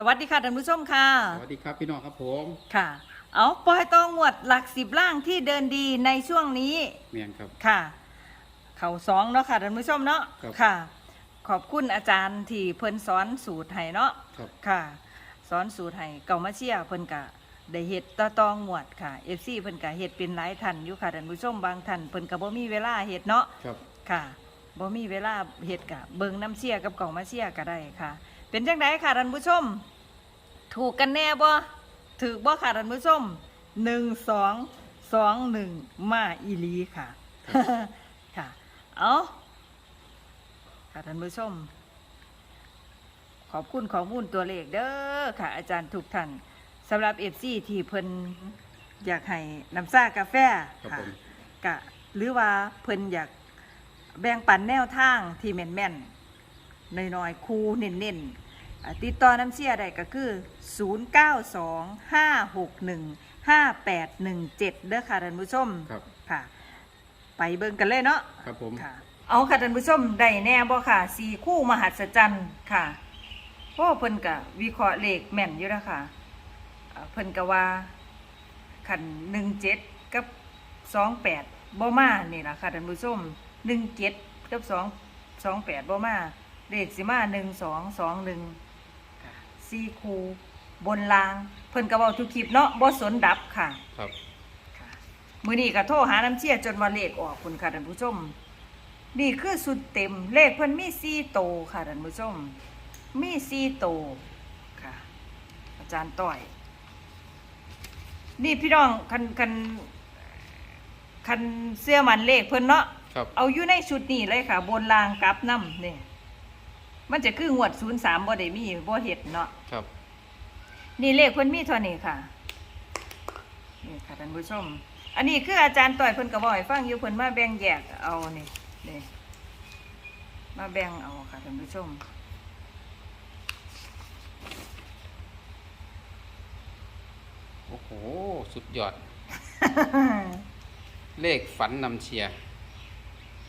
สวัสดีค่ะท่านผู้ชมค่ะ สวัสดีครับ พี่น้องครับผมค่ะ เอาปล่อยตองหวดหลักสิบล่างที่เดินดีในช่วงนี้เมียนครับ ค่ะ เข่าสองเนาะค่ะท่านผู้ชมเนาะครับค่ะ ขอบคุณอาจารย์ที่เพิ่นสอนสูตรให้เนาะครับ ค่ะ สอนสูตรให้เก่ามาเชียร์เพิ่นกะได้เฮ็ดต่อตองหวดค่ะ FC เพิ่นกะเฮ็ดเป็นหลายท่านอยู่ค่ะท่านผู้ชมบางท่านเพิ่นก็บ่มีเวลาเฮ็ดเนาะครับค่ะบ่มีเวลาเฮ็ดกะเบิ่งน้ำเชียกับกล่องมาเชียก็ได้ค่ะ เป็นจังไดค่ะท่านผู้ชม ถูกกันแน่บ่ถูกบ่ค่ะท่านผู้ชมหนึ่งสองสองหนึ่งมาอีหลีค่ะ ค่ะ เอาค่ะท่านผู้ชม ขอบคุณข้อมูลตัวเลขเด้อค่ะ อาจารย์ทุกท่านสำหรับเอฟซีที่เพิ่นอยากให้น้ำซ่ากาแฟครับค่ะผม กะหรือว่าเพิ่นอยากแบ่งปันแนวทางที่แม่นแม่นๆ น้อยๆคูเน้นๆอ่าติดต่อน้ำเชียได้ก็คือ 0925615817เด้อค่ะท่านผู้ชมครับค่ะ ไปเบิ่งกันเลยเนาะครับผมค่ะเอาค่ะท่านผู้ชมได้แน่บ่ค่ะสี่คู่มหัศจรรย์ค่ะเพราะว่าเพิ่นกะวิเคราะห์เลขแม่นอยู่แล้วค่ะอ่าเพิ่นกะว่าขันหนึ่งเจ็ดกับสองแปดบ่มานี่ล่ะค่ะท่านผู้ชมหนึ่งเจ็ดกับสองสองแปดบ่มา เลขสิมาหนึ่งสองสองหนึ่งสี่คู่บนราง เพิ่นกะเว้าทุกคลิปเนาะบ่สนดับค่ะ ครับค่ะมือนี้ก็โทรหาน้ำเชี่ยจนว่าเลขออกคุณค่ะท่านผู้ชม นี่คือสุดเต็มเลขเพิ่นมีสี่โตวค่ะท่านผู้ชม มีสี่โตวค่ะ อาจารย์ต้อย นี่พี่น้องคันคันคันเสื้อมันเลขเพิ่นเนาะครับเอาอยู่ในชุดนี้เลยค่ะ บนรางกลับน้ำนี่ มันจะคืองวดศูนย์สามบ่ได้มีบ่เห็ดเนาะครับ นี่เลขเพิ่นมีเท่านี้ค่ะนี่ค่ะท่านผู้ชม อันนี้คืออาจารย์ต่อยเพิ่นก็บอกให้ฟังอยู่เพิ่นมาแบ่งแยกเอานี่นี่มาแบ่งเอาค่ะท่านผู้ชมโอ้โห สุดยอด เลขฝันนำเชียร์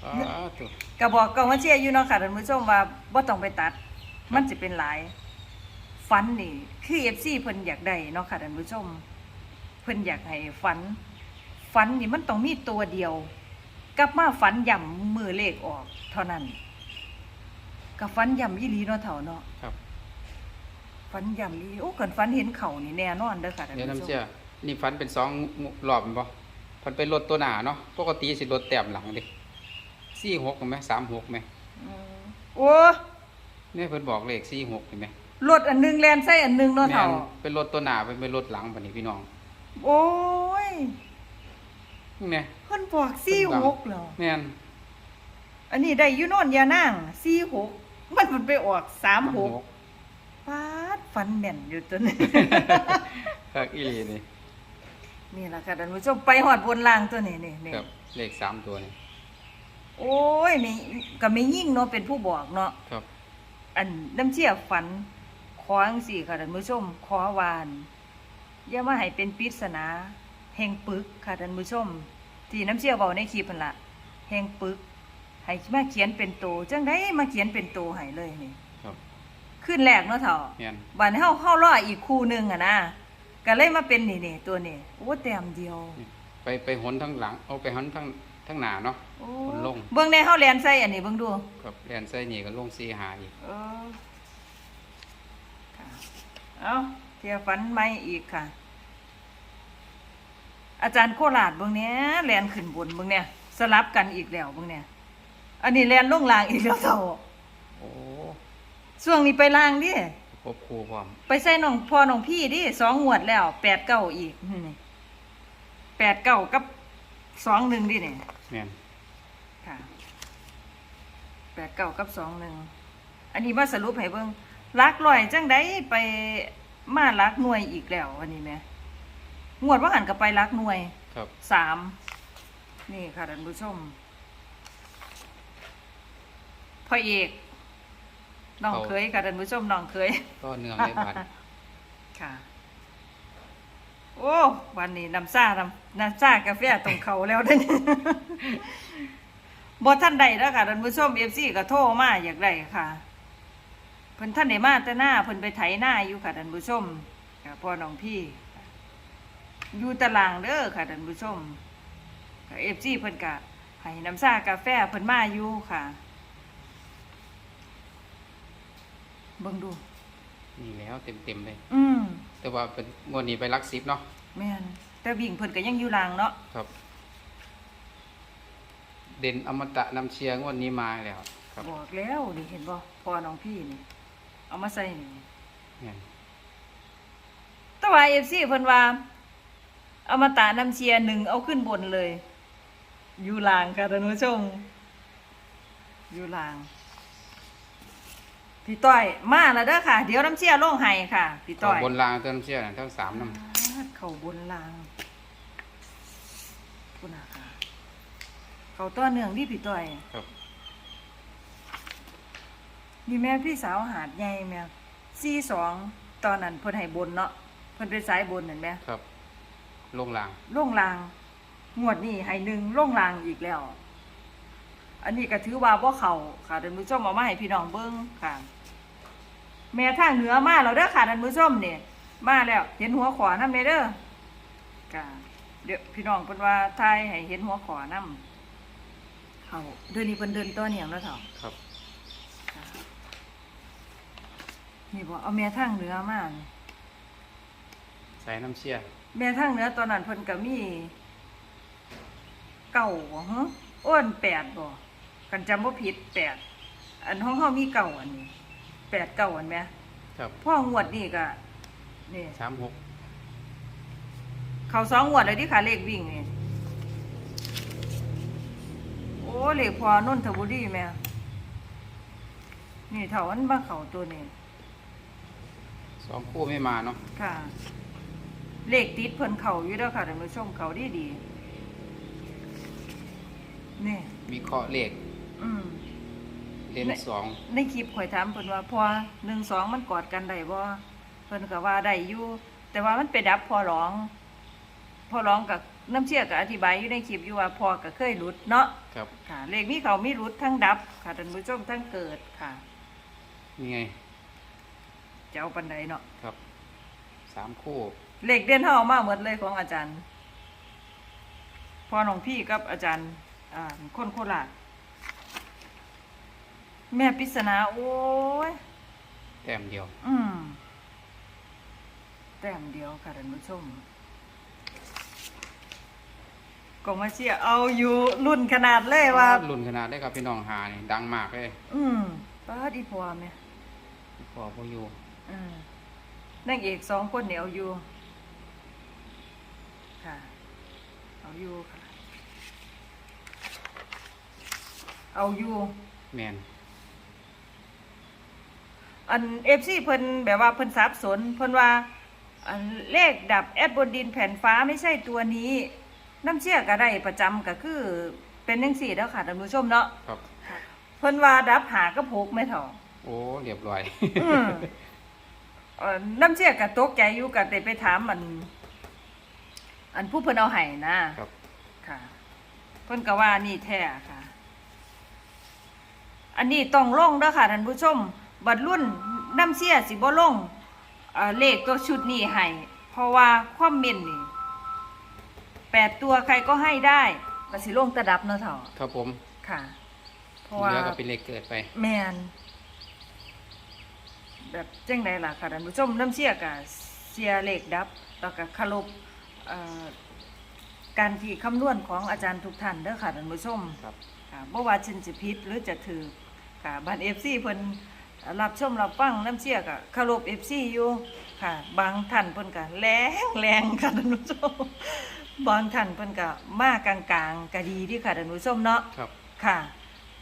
อ้าวตัวก็บอกก็มาเชียร์อยู่เนาะค่ะท่านผู้ชมว่าบ่ต้องไปตัด มันจะเป็นหลายฝันนี่ คือ FC เพิ่นอยากได้เนาะค่ะท่านผู้ชม เพิ่นอยากให้ฝันฝันนี่มันต้องมีตัวเดียว กลับมาฝันย่ำมือเลขออก เท่านั้นก็ฝันย่ำอีหลีเนาะเฒ่าเนาะครับฝันย่ำอีหลีโอ้กันฝันเห็นเขานี่แน่นอนเด้อค่ะท่านเดี๋ยวผู้น้ำชเชียมร์นี่ฝันเป็นสองรอบแม่นบ่ฝันเป็นรถตัวหนาเนาะปกติสิรถแต้มหลังดิ สี่หกเห็นไหมสามหกไหมอืมโอ้เนี่ยเพิ่นบอกเลขสี่หกเห็นไหมรถอันหนึงแลนใส่อันหนึงเนาะแม่เฒ่านเป็นรถตัวหนาเป็นเป็นรถหลังบัดนี้พี่น้อง โอ้ยนี่ไงเพิ่นบอก46เหรอแม่นอันนี้ได้อยู่โน่นยานาง46มันมันไปออก36ปาดฝันแม่นอยู่ตัวนี้ครับอีหลีนี่นี่ล่ะค่ะท่านผู้ชมไปฮอดบนล่างตัวนี้นี่นี่ครับเลขสามตัวนี่ โอ้ยนี่ก็ไม่ยิ่งเนาะเป็นผู้บอกเนาะครับ อันน้ำเชี่ยฝันขอจังสี่ค่ะท่านผู้ชมขอวานอย่ามาให้เป็นปริศนาแห่งปึกค่ะท่านผู้ชม ที่น้ำเชี่ยบอกในคลิปนั่นละแห่งปึกให้มาเขียนเป็นโตจังได้มาเขียนเป็นโตให้เลยนี่ครับ ขึ้นแรกเนาะเถาะแม่นบัดนี้เฮาเฮารออีกคู่หนึงอะนะก็เลยมาเป็นนี่นี่ตัวนี้โอ้แต้มเดียว ไปไปหนทั้งหลัง เอาไปหนทั้ง ทั้งหน้าเนาะ โอ้คนลง เบิ่งในเฮาแลนใส่อันนี้เบิ่งดูกับแลนไส้นี่ก็ลงซีหาอีกเออค่ะเอาเทียฝันไม่อีกค่ะ อาจารย์โคราชเบิ่งเนี้ยแลนขึ้นบนเบิ่งเนี่ยสลับกันอีกแล้วเบิ่งเนี่ยอันนี้แลนลงล่างอีกแล้วเท่าโอ้ช่วงนี้ไปล่างดิ ครบครูพร้อมไปใส่น้องพ่อน้องพี่ดิสองงวดแล้วแปดเก้าอีกนี่แปดเก้ากับ สองหนึ่งดิเนี่ยแม่นค่ะแปดเก้ากับสองหนึ่งอันนี้มาสรุปให้เบิ่งลักลอยจังได้ไปมาลักหน่วยอีกแล้วอันนี้แหม่งวดว่าหันกับไปลักหน่วยครับสามนี่ค่ะท่านผู้ชมพ่อเอกน้องเคยค่ะท่านผู้ชมน้องเคยก็เนืองในบัตรค่ะ โอ้วันนี้น้ำซ่าน้ำน้ำซ่ากาแฟตรงเขาแล้วเด้อนี่บท่านใดแล้วค่ะท่านผู้ชมเอฟซีก็โทรมาอยากได้ค่ะเพิ่นท่านได้มาแต่หน้าเพิ่นไปไถหน้าอยู่ค่ะท่านผู้ชมค่ะพ่อน้องพี่อยู่ตารางเด้อค่ะท่านผู้ชมค่ะ FC เพิ่นก็ให้น้ำชากาแฟเพิ่นมาอยู่ค่ะเบิ่งดูนี่แล้วเต็มๆเลย อืม แต่ว่าเป็นงวดนี้ไปลักซิปเนาะแม่นแต่วิ่งเพิ่นก็ยังอยู่ลางเนาะครับ เด่นอมตะนำเชียร์งวดนี้มาแล้วครับบอกแล้วนี่เห็นบ่พ่อน้องพี่นี่ เอามาใส่นี่เนี่ยแต่ว่า FC เพิ่นว่าเอามาตาน้ำเชียร์หนึ่งเอาขึ้นบนเลย อยู่ลางค่ะท่านผู้ชมอยู่ลาง พี่ต้อยมาแล้วเด้อค่ะ เดี๋ยวน้ำเชียร์ลงให้ค่ะ พี่เขาต้อย บนรางเติมเชียร์น่ะทั้งสามน้เขาบนลางคุณอาค่ะ เขาตัวเนื่องที่พี่ต้อยำครับนี่แม่พี่สาวหาดใหญ่แม่ซีสองตอนนั้นเพิ่นให้บนเนาะเพิ่นเป็นสายบนเห็นไหมครับลงรางล่งลาง งวดนี้ให้หนึ่งล่งลางอีกแล้ว อันนี้ก็ถือว่าบ่เขาค่ะท่านผู้ชมเอามาให้พี่น้องเบิ่งค่ะ แม่ทางเหนือมาแล้วเด้อค่ะท่านผู้ชมเนี่ยมาแล้วเห็นหัวขวานำเด้อค่ะเดี๋ยวพี่น้องเพิ่นว่าทายให้เห็นหัวขวานำเขาเดือนนี้เพิ่นเดินตัวเนี่ยแล้วเถาะครับค่ะนี่บ่เอาแม่ทางเหนือมานี่ใส่น้ำเชียร์แม่ทางเหนือตอนนั้นเพิ่นก็มีเก่าบ่ฮะอ้วนแปดบ่กันจำบ่ผิดแปดอันห้องเฮามีเก่าอันนี้ แปดเก่าอันแหมครับพ่องวดนี่ก็นี่สามหกเขาสองงวดเลยที่ขาเลขวิ่งนี่โอ้เลขพอนนทบุรีแม่นี่เท่ามันมาเข้าตัวนี้สองคู่ไม่มาเนาะค่ะ เลขติดเพิ่นเข้าอยู่เด้อค่ะท่านผู้ชมเข้าดีดีๆนี่มีเคราะห์เลข อืม เด่นสองในคลิปข่อยถามเพิ่นว่าพอหนึ่งสองมันกอดกันได้บ่เพิ่นก็ว่าได้อยู่แต่ว่ามันไปดับพอร้อง พอร้องกับน้ำเชี่ยก็อธิบายอยู่ในคลิปอยู่ว่าพอก็เคยหลุดเนาะครับค่ะเลขมีเขามีหลุดทั้งดับ ค่ะท่านผู้ชมทั้งเกิดค่ะนี่ไงจะเอาปันใดเนาะครับสามคู่ เลขเด่นเฮาเอามาหมดเลยของอาจารย์ พอน้องพี่กับอาจารย์อ่าคนโคราช แม่ปริศนาโอ้ย แต้มเดียว อืม แต้มเดียวค่ะท่านผู้ชมกองมาเชียร์เอาอยู่รุ่นขนาดเลยว่า รุ่นขนาดได้ครับพี่น้องหานี่ดังมากเลยอืมป้าดีพอไหมพอพออยู่อืมนางเอกสองคนเนี่ยเอาอยู่ ค่ะ เอาอยู่ค่ะ เอาอยู่ แมน อันเอฟซีเพิ่นแบบว่าเพิ่นสับสนเพิ่นว่าอันเลขดับแอดบนดินแผ่นฟ้าไม่ใช่ตัวนี้ น้ำเชี่ยก็ได้ประจำก็คือเป็นจังซี่แล้วค่ะท่านผู้ชมเนาะครับ เพิ่นว่าดับหากระพกไม่เท่าโอ้เรียบร้อย อืมเอ่อน้ำเชี่ยก็ตกใจอยู่ก็ได้ไปถามอัน อันผู้เพิ่นเอาให้นะครับ ค่ะ เพิ่นก็ว่านี่แท้ค่ะ อันนี้ต้องลงเด้อค่ะท่านผู้ชม บัดรุ่นน้ำเชี่ยสิบ่ลงเอ่อเลขตัวชุดนี้ให้เพราะว่าความเม่นนี่แปดตัวใครก็ให้ได้ก็สิลงตะดับเนาะเถ่าครับผมค่ะเพราะเหว่าลือก็เป็นเลขเกิดไป แมนแบบจังไดล่ะค่ะท่านผู้ชมน้ำเชี่ยกะเสียเลขดับแล้วก็เคารพเอ่อการที่คำนวณของอาจารย์ทุกท่านเด้อค่ะท่านผู้ชมครับค่ะบ่ว่าชินสิผิดหรือจะถือค่ะบ้าน FC เพิ่น รับชมรับฟังน้ำเชี่ยกะเคารพ FC อยู่ค่ะ บางท่านเพิ่นก็แรงแรงค่ะท่านผู้ชมบางท่านเพิ่นก็มากลางๆก็ดีเดีค่ะท่านผู้ชมเนาะครับ ค่ะ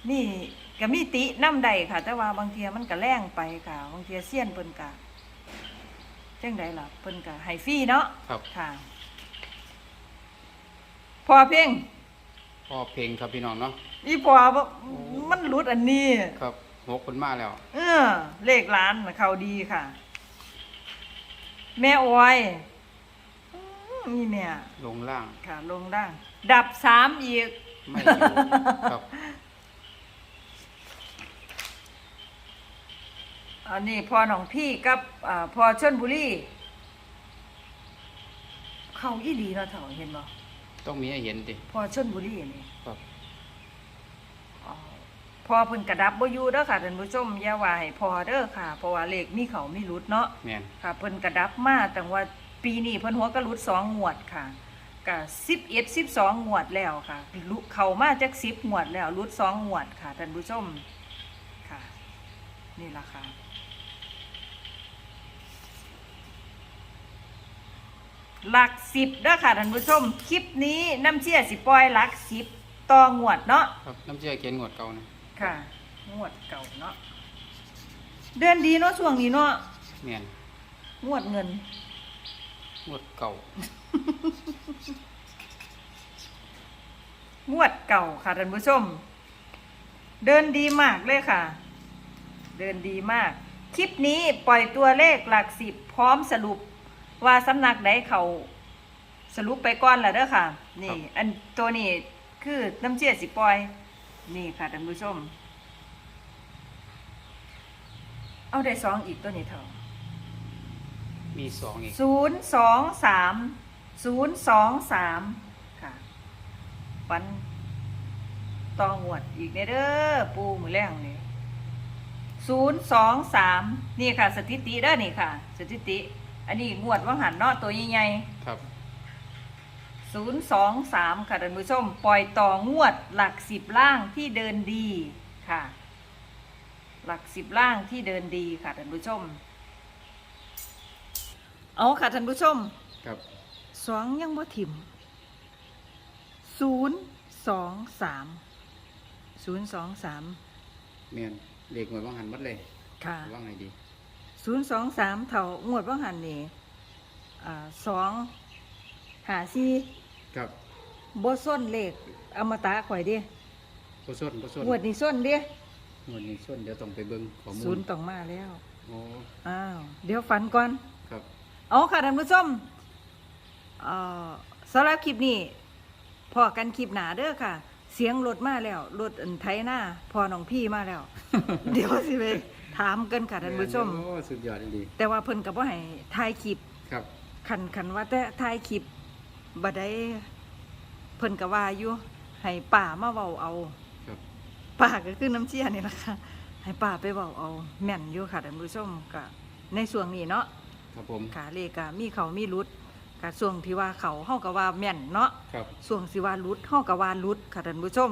นี่ก็มีติน้ำใดค่ะ แต่ว่าบางเทียมันก็แรงไปค่ะ บางเทียเสี้ยนเพิ่นกะจังใดล่ะเพิ่นกะให้ฟรีเนาะครับ ค่ะ พอเพียงพอเพลงครับพี่น้องเนาะอีพอบ่มันหลุดอันนี้ครับ หกคนมาแล้ว เออ เลขร้านน่ะเขาดีค่ะ แม่ออยอืมนี่แม่ลงล่าง ค่ะ ลงด่าง ดับสามอีก ไม่อยู่ครับเอันนี้พอหนองพี่กับอ่าพอชนบุรีเขาอีหลีเนาะเถ่าเห็นบ่ต้องมีให้เห็นดิพอชนบุรีนี่ครับอ๋อ พอเพิ่นกระดับบ่อยู่เด้อค่ะท่านผู้ชมอย่าว่าให้พอเด้อค่ะ เพราะว่าเลขมีเขามีหลุดเนาะแม่นค่ะเพิ่นกระดับมาแต่ว่าปีนี้เพิ่นหัวกระลุดสองงวดค่ะก็11 12งวดแล้วค่ะลุเข้ามาจัก10งวดแล้วลุดสองงวดค่ะท่านผู้ชมค่ะ นี่ล่ะค่ะหลักสิบเด้อค่ะท่านผู้ชม คลิปนี้น้ำเชี่ยสิปล่อยหลักสิบต่องวดเนาะ ครับน้ำเชื่อเขียนงวดเก่านะ ค่ะงวดเก่าเนาะเดือนดีเนาะช่วงนี้เนาะแม่นงวดเงิน งวดเก่า งวดเก่าค่ะท่านผู้ชม เดินดีมากเลยค่ะ เดินดีมาก คลิปนี้ปล่อยตัวเลขหลักสิบพร้อมสรุป ว่าสำนักใดเขาสรุปไปก่อนแล้วเด้อค่ะ นี่ อันตัวนี้คือน้ำเชี่ยสิปล่อย นี่ค่ะท่านผู้ชม เอาได้สองอีกตัวนี้เท่ามีสองอีกศูนย์สองสามศูนย์สองสามค่ะปันตองวดอีกเนเด้อปูมือแรงนี่ศูนย์สองสามนี่ค่ะ สถิติเด้อนี่ค่ะ สถิติ อันนี้งวดว่างหันเนาะตัวใหญ่ครับ ๆศูนย์สองสามค่ะท่านผู้ชม ปล่อยต่องวดหลักสิบล่างที่เดินดีค่ะ หลักสิบล่างที่เดินดีค่ะท่านผู้ชม เอาค่ะท่านผู้ชมครับสองยังบ่ถิ่มศูนย์สองสามศูนย์สองสามแม่นเลขงวดว่างหันหมัดเลยค่ะว่างไงดีศูนย์สองสามเท่างวดว่างหันนี่อ่าสองหาซี ครับบ่ส้นเลขอมตะข่อยเดิบ่ส้นบ่ส้นงวดนี้ส้นเดิงวดนี้ส้นเดี๋ยวต้องไปเบิ่งข้อมูศูลนย์ต้องมาแล้วโอ้อ้าวเดี๋ยวฝันก่อนครับเอาค่ะท่านผู้ชมเอ่อสำหรับคลิปนี้พอกันคลิปหนาเด้อค่ะ เสียงรถมาแล้วรถอันไทยหน้าพอน้องพี่มาแล้ว เดี๋ยวสิไปถามกันค่ะท่านผู้ชม โอ้สุดยอดดีแต่ว่าเพิ่นก็บ่ให้ถ่ายคลิปครับ คันคันว่าแต่ถ่ายคลิป บ่ได้เพิ่นก็ว่าอยู่ให้ป่ามาเว้าเอาครับ ป่าก็คือน้ำเชี่ยนี่ล่ะค่ะ ให้ป่าไปเว้าเอาแม่นอยู่ค่ะท่านผู้ชมก็ในช่วงนี้เนาะครับผมค่ะเลขก็มีเขามีรุดก็ช่วงที่ว่าเขาเฮาก็ว่าแม่นเนาะ ครับช่วงสิว่ารุดเฮาก็ว่ารุดค่ะท่านผู้ชม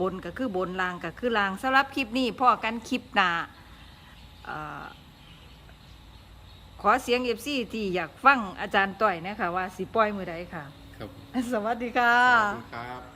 บนก็คือบนล่างก็คือล่างสำหรับคลิปนี้พ่อกันคลิปหน้าเอ่อ ขอเสียง FC ที่อยากฟังอาจารย์ต่อยนะคะว่าสิปล่อยมือใดค่ะ ครับ สวัสดีค่ะ สวัสดีครับ